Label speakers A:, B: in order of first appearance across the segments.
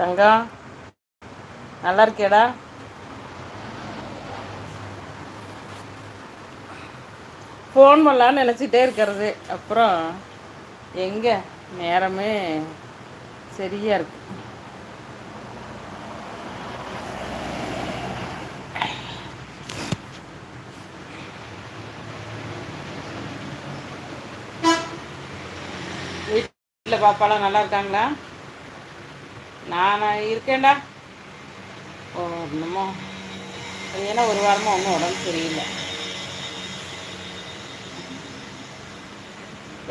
A: தங்கம் நல்லா இருக்கேடா ஃபோன் பண்ணலான்னு நினச்சிட்டே இருக்கிறது. அப்புறம் எங்கே? நேரமே சரியாக இருக்கு. வீட்டில் பாப்பாலாம் நல்லா இருக்காங்களா? நான் இருக்கேன்டா. ஓ இன்னமோ ஏன்னா ஒரு வாரமாக ஒன்றும் உடம்பு சரியில்லை.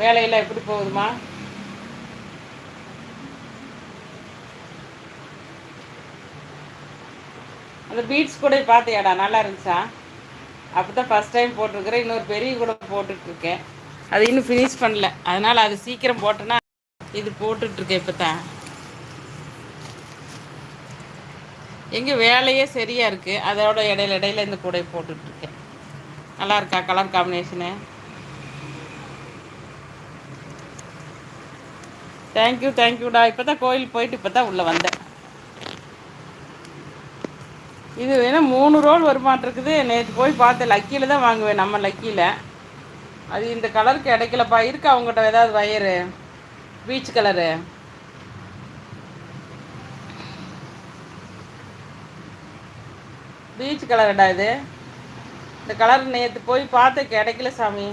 A: வேலையெல்லாம் எப்படி போகுதுமா அந்த பீட்ஸ் கூட பார்த்தியாடா? நல்லா இருந்துச்சா? அப்போ தான் ஃபஸ்ட் டைம் போட்டிருக்கிறேன். இன்னொரு பெரிய கூட போட்டுட்ருக்கேன். அது இன்னும் ஃபினிஷ் பண்ணல. அதனால் அது சீக்கிரம் போட்டேன்னா இது போட்டுட்ருக்கேன் இப்போ தான் எங்கே வேலையே சரியாக இருக்குது அதோட இடையில இடையில இந்த கூடை போட்டுட்ருக்கேன். நல்லா இருக்கா? கலர் காம்பினேஷனு தேங்க்யூ தேங்க்யூடா இப்போ தான் கோயில் போயிட்டு இப்போ தான் உள்ளே வந்தேன். இது வேணால் மூணு ரோல் வருமாட்டிருக்குது. நேற்று போய் பார்த்தேன். லக்கியில் தான் வாங்குவேன் நம்ம லக்கியில் அது இந்த கலருக்கு கிடைக்கலப்பா இருக்கு அவங்ககிட்ட ஏதாவது வயரு பீச் கலரு பீச் கலர்டா இது. இந்த கலர் நேற்று போய் பார்த்து கிடைக்கல சாமி.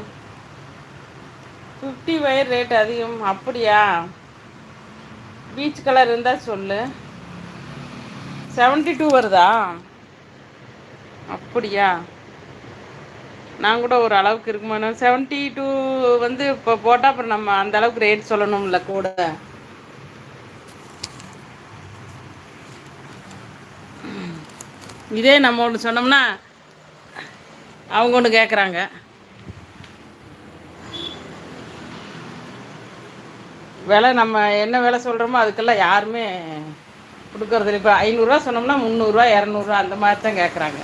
A: ஃபிஃப்டி வயர் ரேட் அதிகம் அப்படியா? பீச் கலர் இருந்தால் சொல்லு. செவன்ட்டி டூ வருதா? அப்படியா? நான் கூட ஒரு அளவுக்கு இருக்குமானோ. செவன்ட்டி டூ வந்து இப்போ போட்டால் அப்புறம் நம்ம அந்த அளவுக்கு ரேட் சொல்லணும்ல கூட. இதே நம்ம ஒன்று சொன்னோம்னா அவங்க ஒன்று கேட்குறாங்க விலை நம்ம என்ன விலை சொல்கிறோமோ அதுக்கெல்லாம் யாருமே கொடுக்கறது இல்லை இப்போ ஐநூறுரூவா சொன்னோம்னா முந்நூறுரூவா இரநூறுவா அந்த மாதிரி தான் கேட்குறாங்க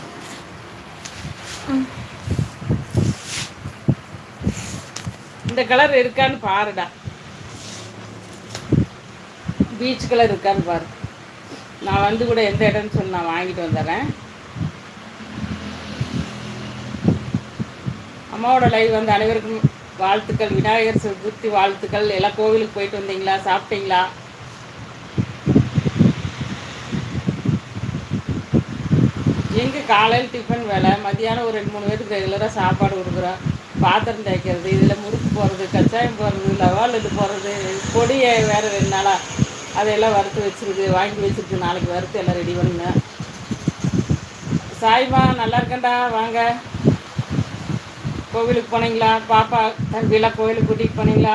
A: இந்த கலர் இருக்கான்னு பாருடா. பீச் கலர் இருக்கான்னு பாரு. நான் வந்து கூட எந்த இடம்னு சொல்லி நான் வாங்கிட்டு வந்துடுறேன். அம்மாவோட லைவ் வந்து அனைவருக்கும் வாழ்த்துக்கள். விநாயகர் சதுர்த்தி வாழ்த்துக்கள். எல்லாம் கோவிலுக்கு போயிட்டு வந்தீங்களா? சாப்பிட்டீங்களா? எங்கே காலையில் டிஃபன் வேலை மதியானம் ஒரு ரெண்டு மூணு பேருக்கு ரெகுலராக சாப்பாடு கொடுக்குறோம். பாத்திரம் தேய்க்கிறது இதில் முறுக்கு போடுறது கச்சாயம் போடுறது லவால் இது போடுறது பொடியை வேறு ரெண்டு நாளாக அதையெல்லாம் வறுத்து வச்சுருக்கு. வாங்கி வச்சுருக்கு. நாளைக்கு வறுத்து எல்லாம் ரெடி பண்ணுங்க. சாய்மா நல்லா இருக்கேன்டா. வாங்க. கோவிலுக்கு போனீங்களா? பாப்பா தம்பியெல்லாம் கோவிலுக்கு கூட்டிகிட்டு போனீங்களா?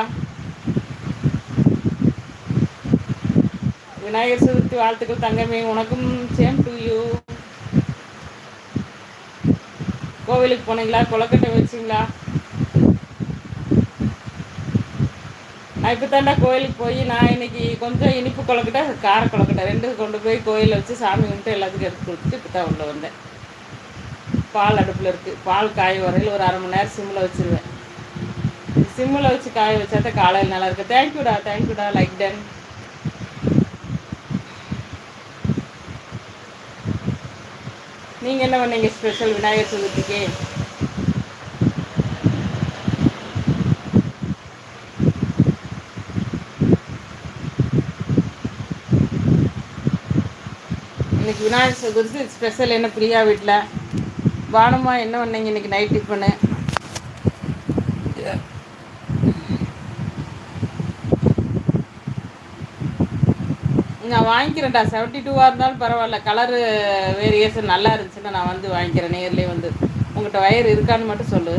A: விநாயகர் சதுர்த்தி வாழ்த்துக்கள் தங்கமே. உனக்கும் சேம் டு யூ கோவிலுக்கு போனீங்களா? கொலக்கட்டை வச்சிங்களா? நான் இப்போ தாண்டா கோயிலுக்கு போய் நான் இன்னைக்கு கொஞ்சம் இனிப்பு கொலக்கட்டை கார கொலக்கட்டை ரெண்டு கொண்டு போய் கோயிலில் வச்சு சாமி கும்பிட்டு எல்லாத்துக்கும் எடுத்து கொடுத்துட்டு இப்போ தான் உள்ள வந்தேன். பால் அடுப்பில் இருக்குது பால் காய வரையில் ஒரு அரை மணி நேரம் சிம்மில் வச்சுருவேன். சிம்மில் வச்சு காய வச்சா தான் காலையில் நல்லா இருக்குது தேங்க்யூடா தேங்க்யூடா லைக் டன் நீங்கள் என்ன பண்ணீங்க? ஸ்பெஷல் விநாயகர் சதுர்த்திக்கு? இன்னைக்கு விநாயகர் சதுர்த்தி ஸ்பெஷல் என்ன பிரியா வீட்டில் பானுமா என்ன பண்ணீங்க இன்னைக்கு நைட் டிஃபனு நான் வாங்கிக்கிறேன்டா செவன்ட்டி டூவாக இருந்தாலும் பரவாயில்ல. கலரு வேரியேஷன் நல்லா இருந்துச்சுன்னா நான் வந்து வாங்கிக்கிறேன் நேர்லேயே வந்து. உங்கள்கிட்ட வயர் இருக்கான்னு மட்டும் சொல்லு.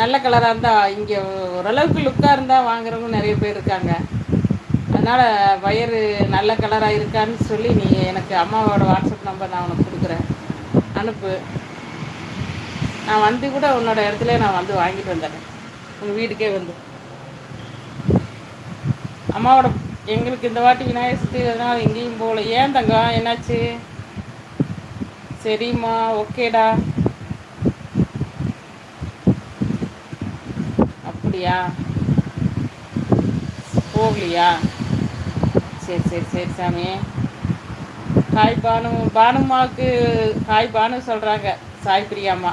A: நல்ல கலராக இருந்தால் இங்கே ஓரளவுக்கு லுக்காக இருந்தால் வாங்குறவங்க நிறைய பேர் இருக்காங்க. அதனால் வயர் நல்ல கலராக இருக்கான்னு சொல்லி நீ எனக்கு அம்மாவோட வாட்ஸ்அப் நம்பர் நான் உனக்கு கொடுக்குறேன். அனுப்பு. நான் வந்து கூட உன்னோட இடத்துல நான் வந்து வாங்கிட்டு வந்துடுறேன் உங்கள் வீட்டுக்கே வந்து. அம்மாவோட எங்களுக்கு இந்த வாட்டி விநாயகர் சதுர்த்தி அதனால் எங்கேயும் போகல. ஏன் தங்கம் என்னாச்சு? சரிம்மா ஓகேடா. அப்படியா? போகலையா? சரி சரி சரி சாமி. ஹாய் பானு. பானுமாவுக்கு ஹாய் பானு சொல்கிறாங்க சாய் பிரியாம்மா.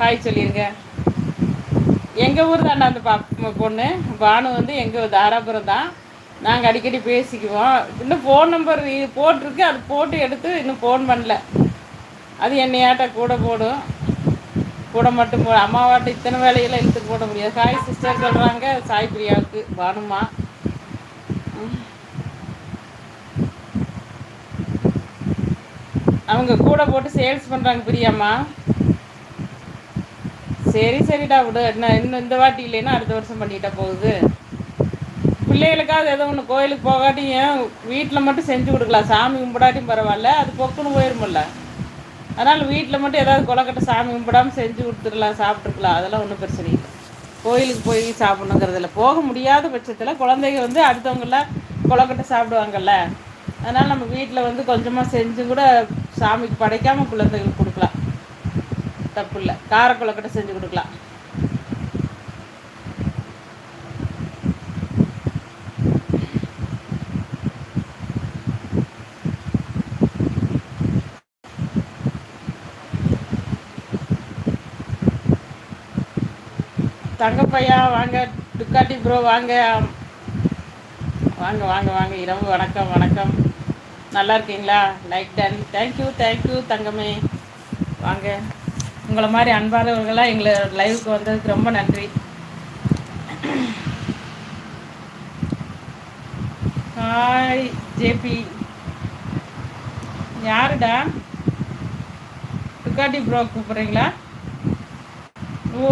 A: ஹாய் சொல்லிடுங்க எங்கள் ஊர் தாண்டா அந்த பா பொண்ணு. பானு வந்து எங்கள் தாராபுரம் தான். நாங்கள் அடிக்கடி பேசிக்குவோம். இன்னும் ஃபோன் நம்பர் போட்டிருக்கு. அது போட்டு எடுத்து இன்னும் ஃபோன் பண்ணல. அது என்னையாட்ட கூட போடும். கூட மட்டும் போ அம்மாவாட்ட இத்தனை வேலையெல்லாம் இழுத்து போட முடியாது. சாய் சிஸ்டர் சொல்கிறாங்க சாய் பிரியாவுக்கு பானுமா. அவங்க கூட போட்டு சேல்ஸ் பண்ணுறாங்க பிரியாம்மா. சரி சரிடா விடு. என்ன இன்னும் இந்த வாட்டி இல்லைன்னா அடுத்த வருஷம் பண்ணிட்டா போகுது. பிள்ளைகளுக்காவது ஏதோ ஒன்று கோயிலுக்கு போகாட்டியும் ஏன் வீட்டில் மட்டும் செஞ்சு கொடுக்கலாம். சாமி கும்பிடாட்டியும் பரவாயில்ல. அது பொக்குன்னு போயிருமில்ல. அதனால் வீட்டில் மட்டும் ஏதாவது கொலக்கட்டை சாமி கும்பிடாமல் செஞ்சு கொடுத்துடலாம் சாப்பிட்ருக்கலாம் அதெல்லாம் ஒன்றும் பிரச்சனை இல்லை. கோயிலுக்கு போய் சாப்பிட்ணுங்கிறதில்ல போக முடியாத பட்சத்தில் குழந்தைங்க வந்து அடுத்தவங்களாம் கொலக்கட்டை சாப்பிடுவாங்கல்ல. அதனால் நம்ம வீட்டில் வந்து கொஞ்சமாக செஞ்சு கூட சாமிக்கு படைக்காமல் குழந்தைகளுக்கு கொடுக்கலாம். தப்பு இல்லை கார செஞ்சு கொடுக்கலாம். தங்கப்பையா வாங்க. டுக்காட்டி ப்ரோ வாங்க. வாங்க வாங்க வாங்க. இரவு வணக்கம் வணக்கம். நல்லா இருக்கீங்களா? லைக் டன் தேங்க்யூ தேங்க்யூ தங்கமே. வாங்க. உங்களை மாதிரி அன்பானவர்களாக எங்களை லைவுக்கு வந்ததுக்கு ரொம்ப நன்றி. ஹாய் ஜேபி யாருடா? Ducati bro கூப்பிட்றீங்களா? ஓ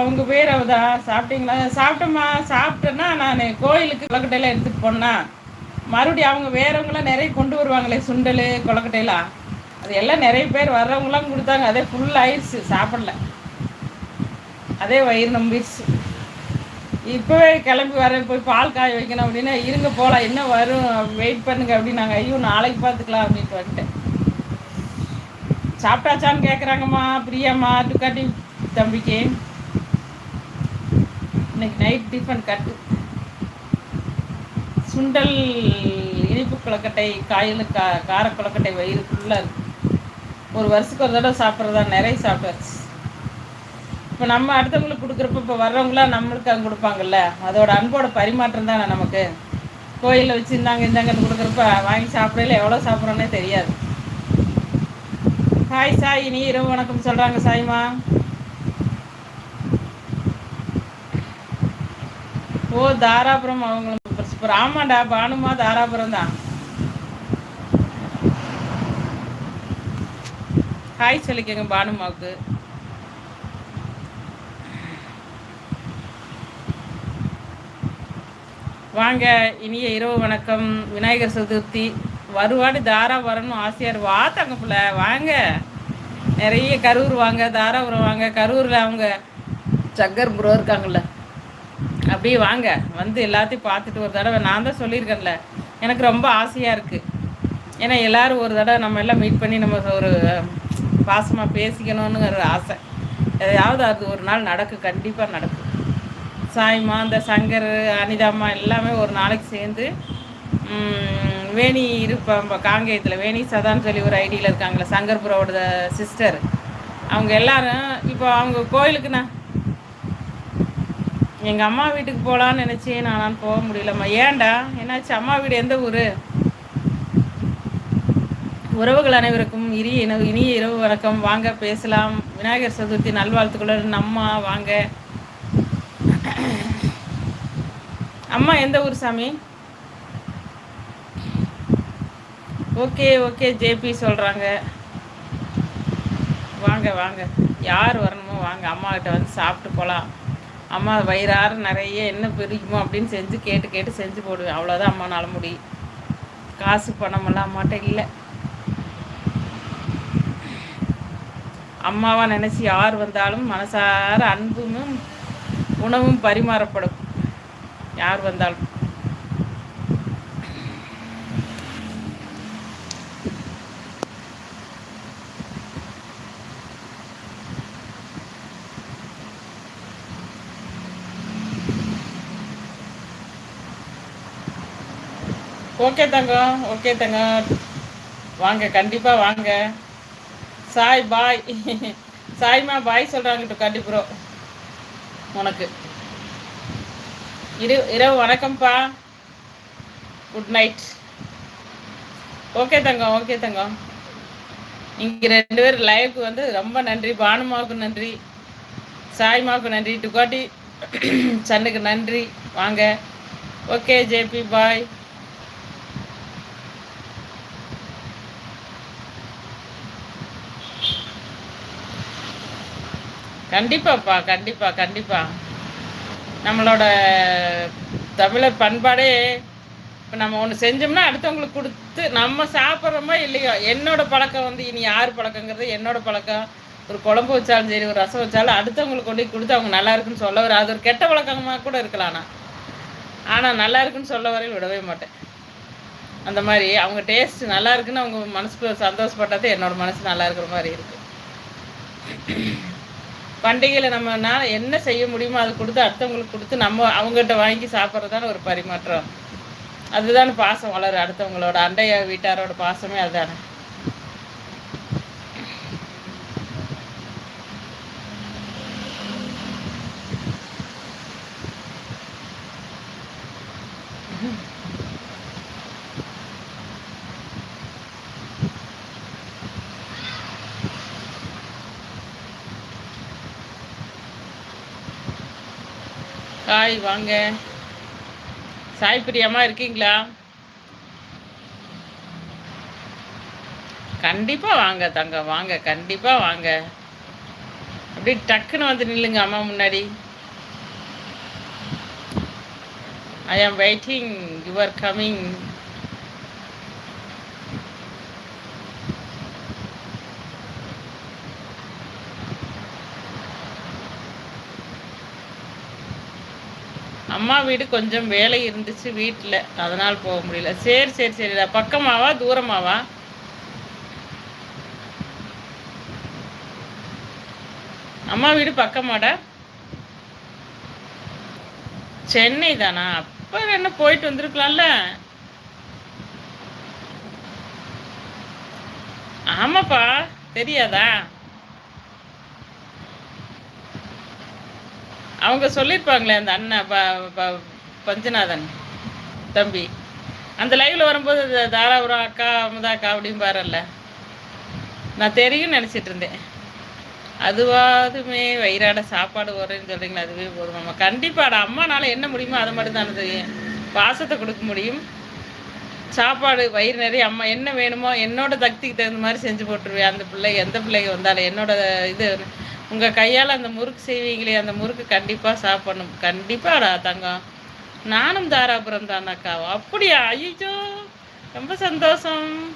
A: அவங்க பேர் அவதா? சாப்பிட்டீங்களா? சாப்பிட்டோம்மா சாப்பிட்டேன்னா நான் கோயிலுக்கு கொலக்கட்டையெல்லாம் எடுத்துகிட்டு போனேன்னா மறுபடியும் அவங்க வேறவங்களாம் நிறைய கொண்டு வருவாங்களே சுண்டல் கொலக்கட்டையெல்லாம் அது எல்லாம் நிறைய பேர் வர்றவங்களாம் கொடுத்தாங்க. அதே ஃபுல் ஆயிடுச்சு. சாப்பிடல. அதே வயிறு நம்பிடுச்சு. இப்போவே கிளம்பி வர போய் பால் காய வைக்கணும் அப்படின்னா இருங்க போகலாம் என்ன வரும்? வெயிட் பண்ணுங்க அப்படின்னாங்க. ஐயோ நாளைக்கு பார்த்துக்கலாம் அப்படின்ட்டு வந்துட்டேன். சாப்பிட்டாச்சான்னு கேட்குறாங்கம்மா பிரியாம்மா டுக்காட்டி தம்பிக்கு. இன்னைக்கு நைட் டிஃபன் கட்டு சுண்டல் இனிப்பு கொலக்கட்டை காயில் கா கார கொலக்கட்டை வயிறு ஃபுல்லாக இருக்குது ஒரு வருஷத்துக்கு ஒரு தடவை சாப்பிட்றதா? நிறைய சாப்பிட்டாச்சு இப்போ நம்ம அடுத்தவங்களுக்கு கொடுக்குறப்ப இப்போ வர்றவங்களாம் நம்மளுக்கு அங்கே கொடுப்பாங்கல்ல? அதோட அன்போட பரிமாற்றம் தானே நமக்கு. கோயிலில் வச்சு இந்தாங்க இந்தாங்கன்னு கொடுக்குறப்ப வாங்கி சாப்பிடல எவ்வளோ சாப்பிட்றோன்னே தெரியாது. ஹாய் சாய் நீ இரவு வணக்கம் சொல்கிறாங்க சாய்மா. ஓ தாராபுரம் அவங்களும். சூப்பர் ஆமாண்டா பானுமா தாராபுரம் தான் ஹாய் சொல்லிக்கோங்க பானுமாவுக்கு வாங்க இனிய இரவு வணக்கம். விநாயகர் சதுர்த்தி. வருவாடு தாரா வரணும் ஆசையார் வா தங்கப்பில் வாங்க. நிறைய கரூர் வாங்க தாராபுரம் வாங்க. கரூரில் அவங்க சக்கர் ப்ரோ இருக்காங்கல்ல. அப்படியே வாங்க. வந்து எல்லாத்தையும் பார்த்துட்டு ஒரு தடவை நான் தான் சொல்லியிருக்கேன்ல. எனக்கு ரொம்ப ஆசையாக இருக்குது ஏன்னா எல்லோரும் ஒரு தடவை நம்ம எல்லாம் மீட் பண்ணி நம்ம ஒரு பாசமாக பேசிக்கணுங்கிற ஆசை. எதையாவது அது ஒரு நாள் நடக்கும் கண்டிப்பாக நடக்கும் சாய்மா அந்த சங்கர் அனிதாம்மா எல்லாமே ஒரு நாளைக்கு சேர்ந்து வேணி இருப்பாங்க காங்கேயத்தில் வேணி சதான்னு சொல்லி ஒரு ஐடியில் இருக்காங்களே சங்கர்புரோட சிஸ்டர் அவங்க எல்லாரும் இப்போ அவங்க கோயிலுக்குண்ணா எங்கள் அம்மா வீட்டுக்கு போகலான்னு நினச்சேன் நான் போக முடியலம்மா. ஏன்டா? என்னாச்சு? அம்மா வீடு எந்த ஊர்? உறவுகள் அனைவருக்கும் இனிய இனிய இரவு வணக்கம். வாங்க பேசலாம். விநாயகர் சதுர்த்தி நல்வாழ்த்துக்களுடன் அம்மா வாங்க. அம்மா எந்த ஊர் சாமி? ஓகே ஓகே ஜேபி சொல்கிறாங்க வாங்க வாங்க. யார் வரணுமோ வாங்க. அம்மாக்கிட்ட வந்து சாப்பிட்டு போகலாம் அம்மா வயிறார நிறைய என்ன பிரிக்குமோ அப்படின்னு செஞ்சு கேட்டு கேட்டு செஞ்சு போடுவேன். அவ்வளோதான் அம்மானால முடியும். காசு பணமெல்லாம் அம்மாட்ட இல்லை. அம்மாவாக நினச்சி யார் வந்தாலும் மனசார அன்பும் உணவும் பரிமாறப்படும். யார் வந்தாலும். ஓகே தங்கம் ஓகே தங்கம். வாங்க கண்டிப்பாக வாங்க. சாய் பாய். சாய்மா பாய் சொல்கிறாங்க கண்டிப்புறோ உனக்கு. இரு இரவு வணக்கம்ப்பா. குட் நைட் ஓகே தங்கம் ஓகே தங்கம். இங்கே ரெண்டு பேர் லைவுக்கு வந்து ரொம்ப நன்றி. பானுமாவுக்கு நன்றி. சாய்மாவுக்கு நன்றி. டுகாட்டி சன்னுக்கு நன்றி. வாங்க. ஓகே ஜேபி பாய் கண்டிப்பாப்பா கண்டிப்பா கண்டிப்பா. நம்மளோட தமிழர் பண்பாடே இப்போ நம்ம ஒன்று செஞ்சோம்னா அடுத்தவங்களுக்கு கொடுத்து நம்ம சாப்பிட்றோமோ இல்லையோ? என்னோட பழக்கம் வந்து இனி யார் பழக்கங்கிறது என்னோட பழக்கம். ஒரு குழம்பு வச்சாலும் சரி ஒரு ரசம் வச்சாலும் அடுத்தவங்களுக்கு கொண்டு கொடுத்து அவங்க நல்லா இருக்குன்னு சொல்ல வர அது ஒரு கெட்ட பழக்கமாக கூட இருக்கலாம் ஆனால் ஆனால் நல்லா இருக்குன்னு சொல்ல வரையில் விடவே மாட்டேன். அந்த மாதிரி அவங்க டேஸ்ட் நல்லா இருக்குன்னு அவங்க மனசுக்கு சந்தோஷப்பட்டது என்னோட மனசு நல்லா இருக்கிற மாதிரி இருக்குது பண்டிகையில் நம்மனால என்ன செய்ய முடியுமோ அதை கொடுத்து அடுத்தவங்களுக்கு கொடுத்து நம்ம அவங்ககிட்ட வாங்கி சாப்பிட்றதான ஒரு பரிமாற்றம். அதுதானே பாசம் வளரும். அடுத்தவங்களோட அண்டைய வீட்டாரோட பாசமே அதுதானே. ஹாய் வாங்க. சாய் பிரியமா இருக்கீங்களா? கண்டிப்பா வாங்க தங்க வாங்க கண்டிப்பா வாங்க. அப்படி டக்குன்னு வந்து நில்லுங்க அம்மா முன்னாடி. ஐ ஆம் வெயிட்டிங் யுவர் கம்மிங் அம்மா வீடு கொஞ்சம் வேலை இருந்துச்சு வீட்டில் அதனால் போக முடியல. சரி சரி சரிடா பக்கமாவா தூரமாவா? அம்மா வீடு பக்கமாடா? சென்னை தானா? அப்போ என்ன போயிட்டு வந்திருக்கலாம்ல. ஆமாப்பா தெரியாதா? அவங்க சொல்லியிருப்பாங்களே அந்த அண்ணன் ப பஞ்சநாதன் தம்பி. அந்த லைவில் வரும்போது தாராபுரம் அக்கா அமுதா அக்கா அப்படின்னு பாருல்ல. நான் தெரியும்னு நினச்சிட்டு இருந்தேன். அதுவாதுமே வயிறாட சாப்பாடு வரேன்னு சொல்கிறீங்களா அதுவே போதும். அம்மா கண்டிப்பாடா அம்மானால என்ன முடியுமோ அதை மட்டும் தானே தெரியும் பாசத்தை கொடுக்க முடியும். சாப்பாடு வயிறு நிறைய அம்மா என்ன வேணுமோ என்னோட தக்திக்கு தகுந்த மாதிரி செஞ்சு போட்டுருவேன். அந்த பிள்ளை எந்த பிள்ளைங்க வந்தாலும் என்னோட இது உங்கள் கையால் அந்த முறுக்கு செய்வீங்களே அந்த முறுக்கு கண்டிப்பாக சாப்பிடணும். கண்டிப்பாடா தங்கம். நானும் தாராபுரம் தானாக்கா அப்படியா? ஐயோ ரொம்ப சந்தோஷம்.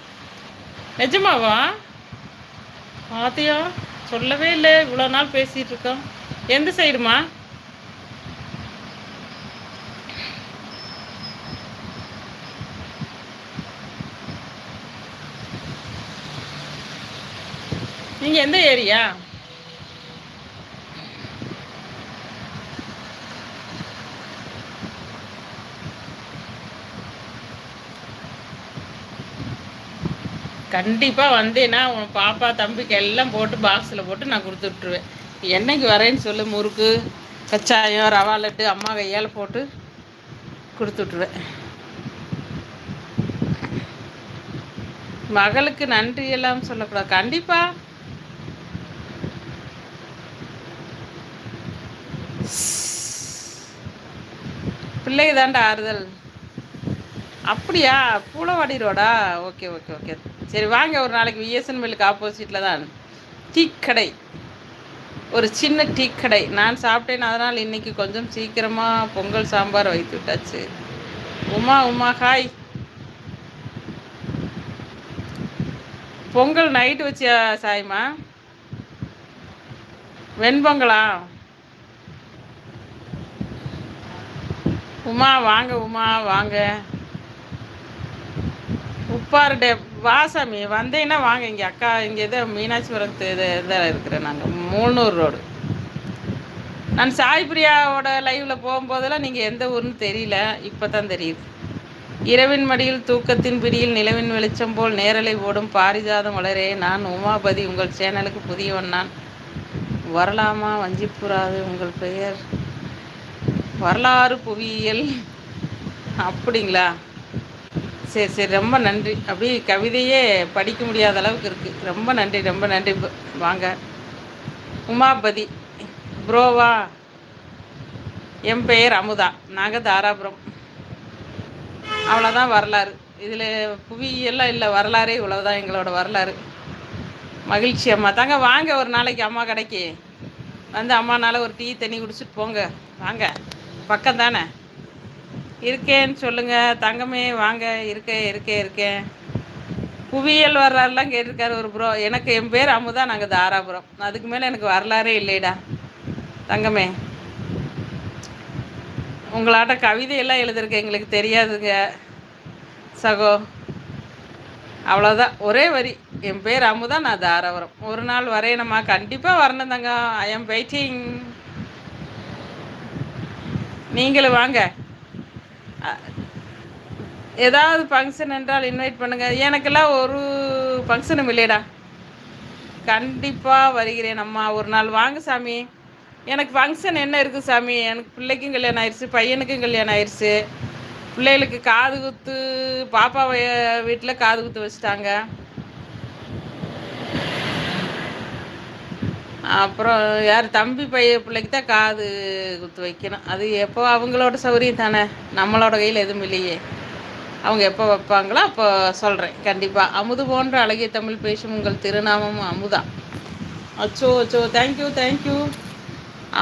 A: நிஜமாவா? பாத்தியா சொல்லவே இல்லை. இவ்வளோ நாள் பேசிகிட்டு இருக்கோம். எந்த சைடுமா? நீங்கள் எந்த ஏரியா? கண்டிப்பாக வந்தேன்னா உன் பாப்பா தம்பிக்கு எல்லாம் போட்டு பாக்ஸில் போட்டு நான் கொடுத்து விட்ருவேன் என்னைக்கு வரேன்னு சொல்லு முறுக்கு கச்சாயம் ரவா லட்டு அம்மா கையால் போட்டு கொடுத்து விட்ருவேன் மகளுக்கு நன்றி எல்லாம் சொல்லக்கூடாது. கண்டிப்பாக பிள்ளைக்கு தாண்டா ஆறுதல். அப்படியா? பூலவாடி ரோடா? Okay okay okay. சரி வாங்க ஒரு நாளைக்கு விஎஸ்என் மில்லுக்கு ஆப்போசிட்டில் தான். டீ கடை ஒரு சின்ன டீ கடை நான் சாப்பிட்டேன் அதனால் இன்றைக்கி கொஞ்சம் சீக்கிரமாக பொங்கல் சாம்பார் வைத்து விட்டாச்சு. உமா உமா ஹாய் பொங்கல் நைட்டு வச்சியா சாய்மா? வெண்பொங்கலா? உமா வாங்க உமா வாங்க. உப்பாறு வா வாசாமி வந்தீங்கன்னா வாங்க. இங்கே அக்கா இங்கே எதோ மீனாட்சிபுரம் இது இதில் இருக்கிறேன் நாங்கள் மூணூர் ரோடு. நான் சாய் பிரியாவோட லைவில் போகும்போதெல்லாம் நீங்கள் எந்த ஊர்னு தெரியல. இப்போ தான் தெரியுது. இரவின் மடியில் தூக்கத்தின் பிடியில் நிலவின் வெளிச்சம் போல் நேரலை ஓடும் பாரிஜாதம் வளரே. நான் உமாபதி உங்கள் சேனலுக்கு புதியவன் நான். வரலாமா? வஞ்சிப்புறாது உங்கள் பெயர். வரலாறு புவியியல். அப்படிங்களா? சரி சரி ரொம்ப நன்றி. அப்படியே கவிதையே படிக்க முடியாத அளவுக்கு இருக்குது ரொம்ப நன்றி ரொம்ப நன்றி. வாங்க. உமாபதி ப்ரோவா. என் பெயர் அமுதா. நாங்கள் தாராபுரம் அவ்வளோதான் வரலாறு. இதில் புவியெல்லாம் இல்லை வரலாறே இவ்வளோதான் எங்களோட வரலாறு. மகிழ்ச்சி அம்மா. தாங்க வாங்க ஒரு நாளைக்கு அம்மா கடைக்கு. வந்து அம்மானால ஒரு டீ தண்ணி குடிச்சிட்டு போங்க. வாங்க. பக்கம் தானே இருக்கேன்னு சொல்லுங்கள் தங்கமே வாங்க. இருக்கேன் இருக்கேன் இருக்கேன் புவியியல் வரலாறுலாம் கேட்டிருக்காரு ஒரு ப்ரோ எனக்கு என் பேர் அமுதா நாங்கள் தாராபுரம். அதுக்கு மேலே எனக்கு வரலாறே இல்லைடா. தங்கமே. உங்களாட்ட கவிதையெல்லாம் எழுதிருக்கேன் எங்களுக்கு தெரியாதுங்க. சகோ. அவ்வளோதான் ஒரே வரி. என் பேர் அமுதா நான் தாராபுரம். ஒரு நாள் வரையணுமா? கண்டிப்பாக வரணும் தாங்க ஐ எம் வெயிட்டிங் நீங்களும் வாங்க. ஏதாவது ஃபங்க்ஷன் என்றால் இன்வைட் பண்ணுங்கள் எனக்கெல்லாம் ஒரு ஃபங்க்ஷனும் இல்லையடா கண்டிப்பாக வருகிறேன் அம்மா. ஒரு நாள் வாங்க சாமி. எனக்கு ஃபங்க்ஷன் என்ன இருக்குது சாமி? எனக்கு பிள்ளைக்கும் கல்யாணம் ஆயிடுச்சு பையனுக்கும் கல்யாணம் ஆயிடுச்சு பிள்ளைகளுக்கு காது குத்து பாப்பா வீட்டில் காது குத்து வச்சுட்டாங்க. அப்புறம் யார் தம்பி பைய பிள்ளைக்கு தான் காது குத்து வைக்கணும். அது எப்போ அவங்களோட சௌரியம் தானே? நம்மளோட கையில் எதுவும் இல்லையே. அவங்க எப்போ வைப்பாங்களோ அப்போ சொல்கிறேன் கண்டிப்பாக அமுது போன்ற அழகிய தமிழ் பேசும் உங்கள் திருநாமம் அமுதா. அச்சோ அச்சோ. தேங்க்யூ தேங்க்யூ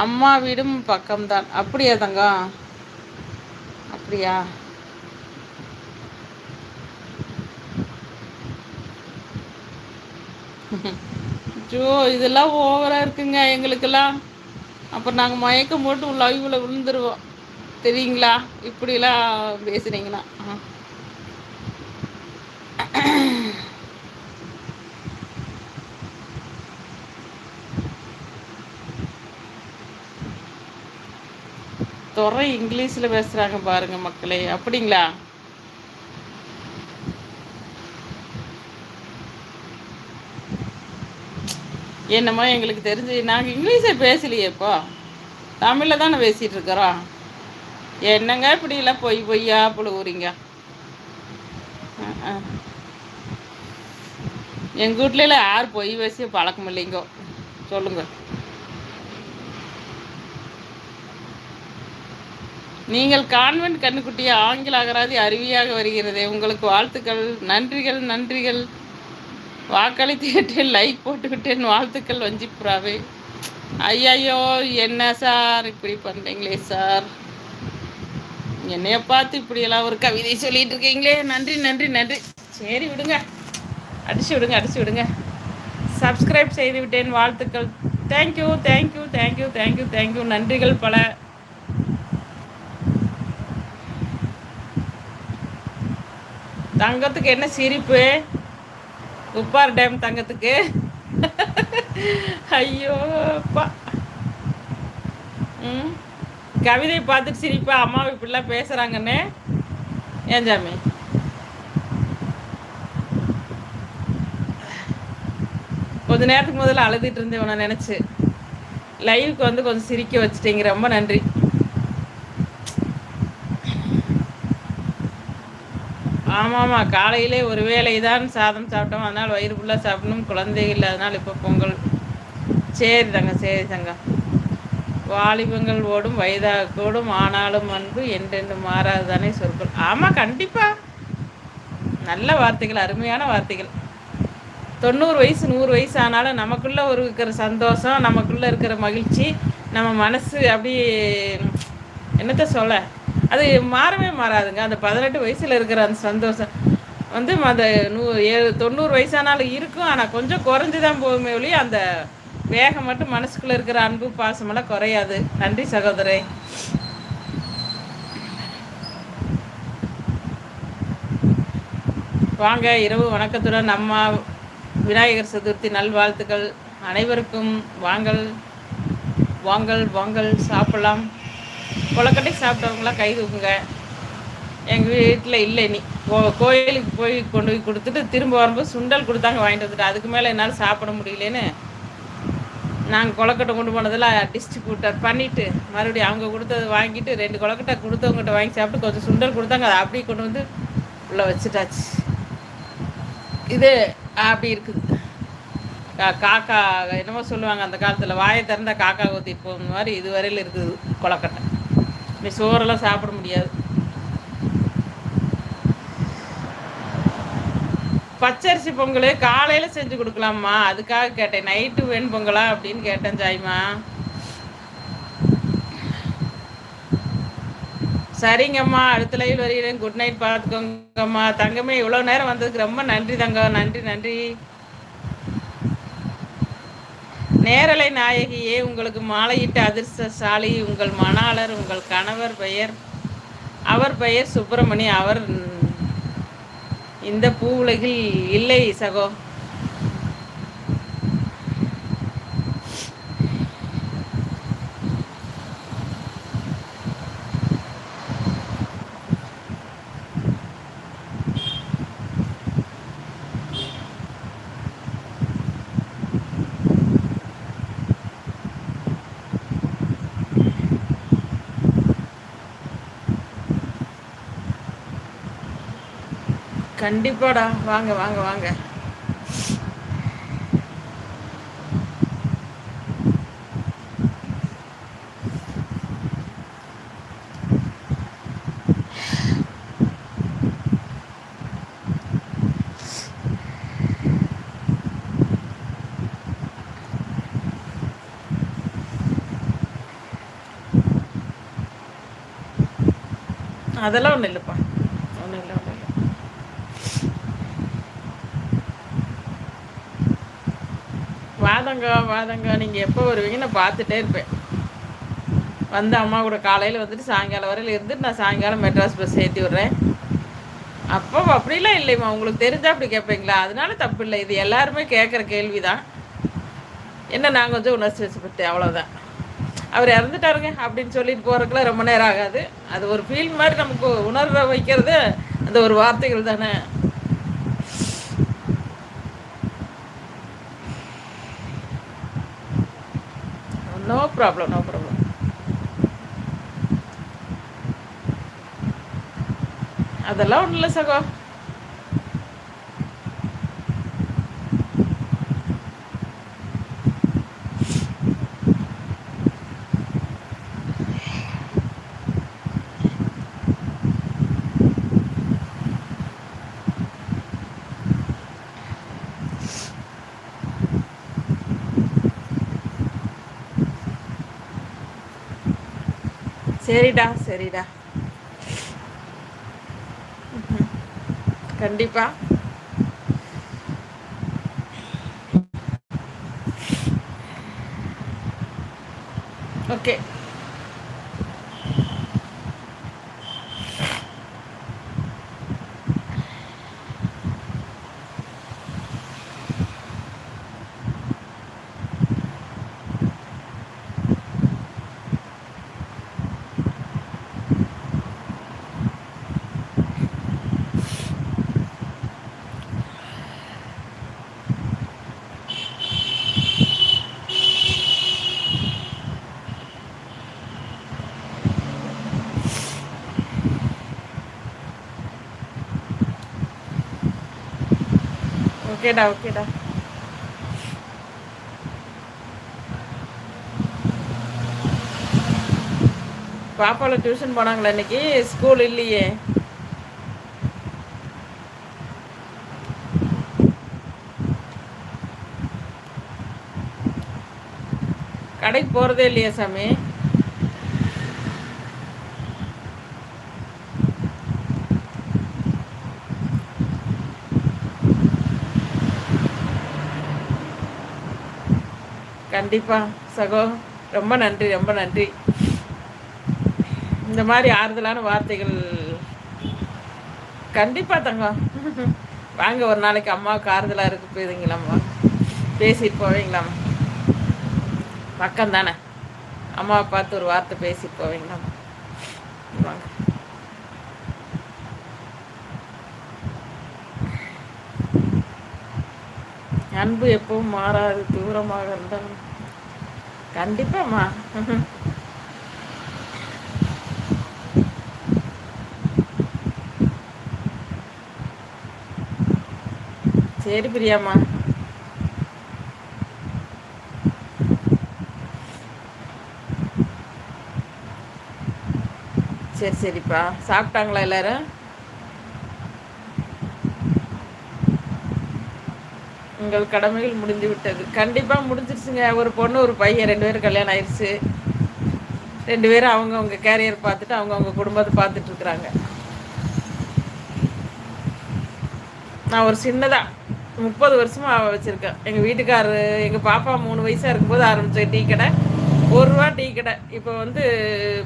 A: அம்மா வீடும் பக்கம்தான். அப்படியா தங்கம்? அப்படியா? ஜோ இதெல்லாம் ஓவராக இருக்குங்க எங்களுக்கெல்லாம். அப்புறம் நாங்கள் மயக்கம் போட்டு லைவில் விழுந்துருவோம். தெரியுங்களா? இப்படிலாம் பேசுனீங்கன்னா. துறை இங்கிலீஷில் பேசுகிறாங்க பாருங்க மக்களே. அப்படிங்களா? என்னமோ எங்களுக்கு தெரிஞ்சு நாங்கள் இங்கிலீஷை பேசலையேப்போ. தமிழில் தானே பேசிகிட்டு இருக்கிறோம். என்னங்க இப்படிலாம் பொய் பொய்யா புழுவுறீங்க எங்கள் வீட்ல யார் பொய் பேசி பழக்கம் இல்லைங்கோ. சொல்லுங்க. நீங்கள் கான்வென்ட் கண்ணுக்குட்டிய ஆங்கில அகராதி அருவியாக வருகிறது. உங்களுக்கு வாழ்த்துக்கள் நன்றிகள் நன்றிகள். வாக்களித்துக்கிட்டேன் லைக் போட்டுக்கிட்டேன் வாழ்த்துக்கள் வஞ்சிப்புறாவே ஐயையோ என்ன சார் இப்படி பண்ணுறீங்களே சார்? என்னைய பார்த்து இப்படியெல்லாம் ஒரு கவிதை சொல்லிட்டு இருக்கீங்களே. நன்றி நன்றி நன்றி. சரி விடுங்க. அடிச்சு விடுங்க அடிச்சு விடுங்க. சப்ஸ்கிரைப் செய்து விட்டேன். வாழ்த்துக்கள். Thank you thank you thank you thank you thank you நன்றிகள் பல. தங்கத்துக்கு என்ன சிரிப்பு? உப்பார் டேம் தங்கத்துக்கு. ஐயோப்பா ம். கவிதையை பார்த்துட்டு சிரிப்பா அம்மா இப்படிலாம் பேசுகிறாங்கன்னு ஏன் ஜாமி? கொஞ்ச நேரத்துக்கு முதல்ல அழுதுட்டு இருந்தேன் உன்னை நினச்சி. லைவுக்கு வந்து கொஞ்சம் சிரிக்க வச்சுட்டீங்க. ரொம்ப நன்றி. ஆமாம் ஆமாம் காலையிலே ஒரு வேளை தான் சாதம் சாப்பிட்டோம். அதனால் வயிறு ஃபுல்லாக சாப்பிடணும். குழந்தைகள் இல்லாதனால் இப்போ பொங்கல். சரி தங்க சரி தங்க. வாலிபங்கள் ஓடும் வயதாக கூடும் ஆனாலும் அன்பு என்றென்று மாறாது தானே சொற்கள். ஆமாம் கண்டிப்பாக நல்ல வார்த்தைகள் அருமையான வார்த்தைகள். தொண்ணூறு வயசு நூறு வயசு ஆனாலும் நமக்குள்ளே ஒரு இருக்கிற சந்தோஷம் நமக்குள்ளே இருக்கிற மகிழ்ச்சி நம்ம மனசு அப்படி என்னத்த சொல்ல? அது மாறவே மாறாதுங்க. அந்த பதினெட்டு வயசில் இருக்கிற அந்த சந்தோஷம். வந்து அந்த நூ ஏழு தொண்ணூறு வயசானாலும் இருக்கும். ஆனால் கொஞ்சம் குறைஞ்சி தான் போகுமே ஒழிய அந்த வேகம் மட்டும் மனசுக்குள்ளே இருக்கிற அன்பு பாசமெல்லாம் குறையாது. நன்றி சகோதரே. வாங்க இரவு வணக்கத்துடன் நம்ம விநாயகர் சதுர்த்தி நல்வாழ்த்துக்கள் அனைவருக்கும். வாங்கல் வாங்கல் வாங்கல் சாப்பிடலாம். கொலக்கட்டை சாப்பிட்டவங்களாம் கை தூக்குங்க. எங்கள் வீட்டில் இல்லை நீ கோ கோயிலுக்கு போய் கொண்டு போய் கொடுத்துட்டு திரும்ப வரும்போது சுண்டல் கொடுத்தாங்க வாங்கிட்டு வந்துட்டு. அதுக்கு மேலே என்னால் சாப்பிட முடியலன்னு நாங்கள் கொலக்கட்டை கொண்டு போனதில் டிஸ்ட்ரிபியூட்டர் பண்ணிவிட்டு மறுபடியும் அவங்க கொடுத்தது வாங்கிட்டு ரெண்டு கொலக்கட்டை கொடுத்தவங்ககிட்ட வாங்கி சாப்பிட்டு கொஞ்சம் சுண்டல் கொடுத்தாங்க. அதை அப்படியே கொண்டு வந்து உள்ளே வச்சுட்டாச்சு. இது அப்படி இருக்குது. காக்கா என்னமோ சொல்லுவாங்க அந்த காலத்தில். வாயை திறந்தால் காக்கா ஊற்றிட்டு போகிற மாதிரி இதுவரையில் இருக்குது கொலக்கட்டை நீ சோறெல்லாம் சாப்பிட முடியாது. பச்சரிசி பொங்கல் காலையில் செஞ்சு கொடுக்கலாமா அதுக்காக கேட்டேன். நைட்டு வேணும் பொங்கலா அப்படின்னு கேட்டேன் ஜாய்மா. சரிங்கம்மா. அடுத்த லைவ் வருகிறேன். குட் நைட் பார்த்துக்கோங்கம்மா. தங்கமே இவ்வளோ நேரம் வந்ததுக்கு ரொம்ப நன்றி தங்கம். நன்றி நன்றி. நேரலை நாயகியே உங்களுக்கு மாலையிட்ட அதிர்ஷ்டசாலி உங்கள் மணாளர் உங்கள் கணவர் பெயர் அவர் பெயர் சுப்பிரமணி அவர் இந்த பூ உலகில் இல்லை சகோ. கண்டிப்பாடா. வாங்க வாங்க வாங்க. அதெல்லாம் ஒன்றும் இல்லைப்பா. வாதங்க வாதங்க நீங்கள் எப்போ வருவீங்க நான் பார்த்துட்டே இருப்பேன். வந்து அம்மா கூட காலையில் வந்துட்டு சாயங்காலம் வரையில் இருந்துட்டு நான் சாயங்காலம் மெட்ராஸ் பஸ் ஏற்றி விட்றேன். அப்போ அப்படிலாம் இல்லைம்மா. உங்களுக்கு தெரிஞ்சால் அப்படி கேட்பீங்களா? அதனால தப்பு இல்லை. இது எல்லாருமே கேட்குற கேள்வி தான் என்ன நான் கொஞ்சம் உணர்ச்சி வச்சுப்பட்டேன் அவ்வளோதான் அவர் இறந்துட்டாருங்க அப்படின்னு சொல்லிட்டு போகிறதுக்குலாம் ரொம்ப நேரம் ஆகாது. அது ஒரு ஃபீல் மாதிரி நமக்கு உணர்வை வைக்கிறது அந்த ஒரு வார்த்தைகள் தானே. நோ ப்ராப்ளம் நோ ப்ராப்ளம் அதெல்லாம் ஒன்றும் இல்லை சகோ. சரிடா சரிடா. கண்டிப்பா. ஓகே. ஓகேடா ஓகேடா. பாப்பாவில் டியூஷன் போனாங்களா இன்னைக்கு? ஸ்கூல் இல்லையே. கடைக்கு போகிறதே இல்லையா சாமி? கண்டிப்பாக சகோ ரொம்ப நன்றி ரொம்ப நன்றி. இந்த மாதிரி ஆறுதலான வார்த்தைகள். கண்டிப்பாக தங்கம் வாங்க ஒரு நாளைக்கு அம்மாவுக்கு ஆறுதலாக இருக்கு போயிருங்களாம்மா பேசிட்டு போவீங்களாம்மா பக்கம் தானே அம்மாவை பார்த்து ஒரு வார்த்தை பேசிட்டு போவீங்களாம்மா வாங்க. அன்பு எப்பவும் மாறாது தூரமாக இருந்தாலும். கண்டிப்பாம்மா. சரி பிரியாம்மா. சரி சரிப்பா. சாப்பிட்டாங்களா எல்லாரும்? உங்கள் கடமைகள் முடிந்து விட்டது கண்டிப்பாக முடிஞ்சிருச்சுங்க. ஒரு பொண்ணு ஒரு பையன் ரெண்டு பேரும் கல்யாணம் ஆயிடுச்சு ரெண்டு பேரும் அவங்கவுங்க கேரியர் பார்த்துட்டு அவங்கவுங்க குடும்பத்தை பார்த்துட்டு இருக்கிறாங்க. நான் ஒரு சின்னதாக முப்பது வருஷமாக வச்சுருக்கேன் எங்கள் வீட்டுக்காரரு எங்கள் பாப்பா மூணு வயசாக இருக்கும்போது ஆரம்பித்த டீ கடை. ஒரு ரூபா டீ கடை. இப்போ வந்து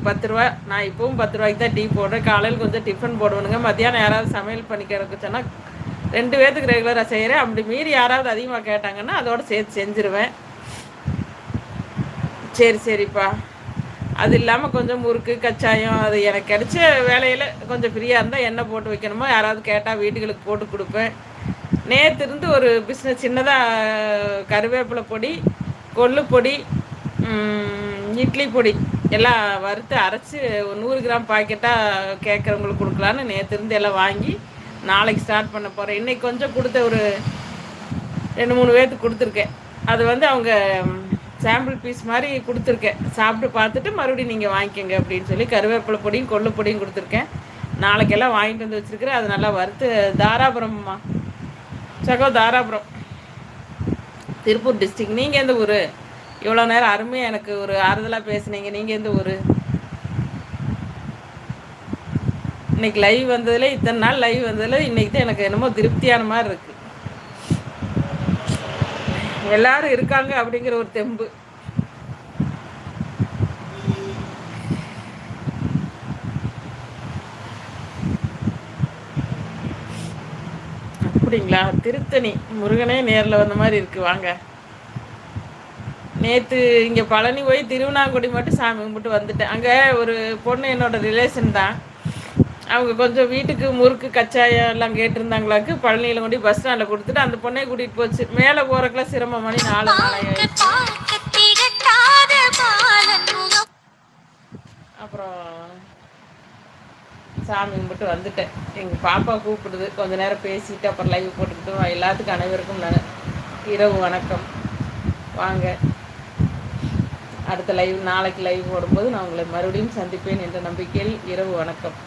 A: பத்து ரூபா. நான் இப்போவும் பத்து ரூபாய்க்கு தான் டீ போடுறேன். காலையில் கொஞ்சம் டிஃபன் போடுவேனுங்க. மத்தியானம் யாராவது சமையல் பண்ணிக்கிறதுக்கு சொன்னால் ரெண்டு பேர்த்துக்கு ரெகுலராக செய்கிறேன் அப்படி மீறி யாராவது அதிகமாக கேட்டாங்கன்னா அதோட சேர்த்து செஞ்சுருவேன். சரி சரிப்பா. அது இல்லாமல் கொஞ்சம் முறுக்கு கச்சாயம் அது எனக்கு கிடைச்ச வேலையில் கொஞ்சம் ஃப்ரீயாக இருந்தால் எண்ணெய் போட்டு வைக்கணுமோ யாராவது கேட்டால் வீட்டுகளுக்கு போட்டு கொடுப்பேன். நேற்று இருந்து ஒரு பிஸ்னஸ் சின்னதாக கருவேப்பிலை பொடி கொள்ளு பொடி இட்லி பொடி எல்லாம் வறுத்து அரைச்சி ஒரு நூறு கிராம் பாக்கெட்டாக கேட்குறவங்களுக்கு கொடுக்கலான்னு நேற்று இருந்து எல்லாம் வாங்கி நாளைக்கு ஸ்டார்ட் பண்ண போகிறேன் இன்றைக்கி கொஞ்சம் கொடுத்த ஒரு ரெண்டு மூணு பேர்த்துக்கு கொடுத்துருக்கேன். அது வந்து அவங்க சாம்பிள் பீஸ் மாதிரி கொடுத்துருக்கேன். சாப்பிட்டு பார்த்துட்டு மறுபடியும் நீங்கள் வாங்கிக்கோங்க அப்படின்னு சொல்லி கருவேப்பிலை பொடியும் கொள்ளு பொடியும் கொடுத்துருக்கேன். நாளைக்கெல்லாம் வாங்கிட்டு வந்து வச்சுருக்கிறேன். அது நல்லா வறுத்து தாராபுரம்மா சகோ தாராபுரம். திருப்பூர் டிஸ்ட்ரிக் நீங்கள் எந்த ஊர்? இவ்வளோ நேரம் அருமையாக எனக்கு ஒரு ஆறுதலாக பேசுனீங்க. நீங்கள் எந்த ஊர்? இன்னைக்கு லைவ் வந்ததில் இத்தனை நாள் லைவ் வந்ததில் இன்னைக்கு தான் எனக்கு என்னமோ திருப்தியான மாதிரி இருக்கு. எல்லாரும் இருக்காங்க அப்படிங்கிற ஒரு தெம்பு. அப்படிங்களா? திருத்தணி முருகனே நேரில் வந்த மாதிரி இருக்கு. வாங்க. நேற்று இங்கே பழனி போய் திருவண்ணாங்குடி மட்டும் சாமி கும்பிட்டு வந்துட்டேன். அங்கே ஒரு பொண்ணு என்னோட ரிலேஷன் தான். அவங்க கொஞ்சம் வீட்டுக்கு முறுக்கு கச்சாயம் எல்லாம் கேட்டிருந்தாங்களாக்கு பழனியில் கொண்டு பஸ் ஸ்டாண்டில் கொடுத்துட்டு அந்த பொண்ணை கூட்டிகிட்டு போச்சு. மேலே போகிறக்கெல்லாம் சிரமம் மணி நாலு நாளையாயிடுச்சு அப்புறம் சாமி கும்பிட்டு வந்துட்டேன். எங்கள் பாப்பா கூப்பிடுது. கொஞ்ச நேரம் பேசிட்டு அப்புறம் லைவ் போட்டுக்கிட்டு எல்லாத்துக்கும் அனைவருக்கும் நான் இரவு வணக்கம். வாங்க. அடுத்த லைவ் நாளைக்கு லைவ் போடும்போது நான் உங்களை மறுபடியும் சந்திப்பேன் என்ற நம்பிக்கையில் இரவு வணக்கம்.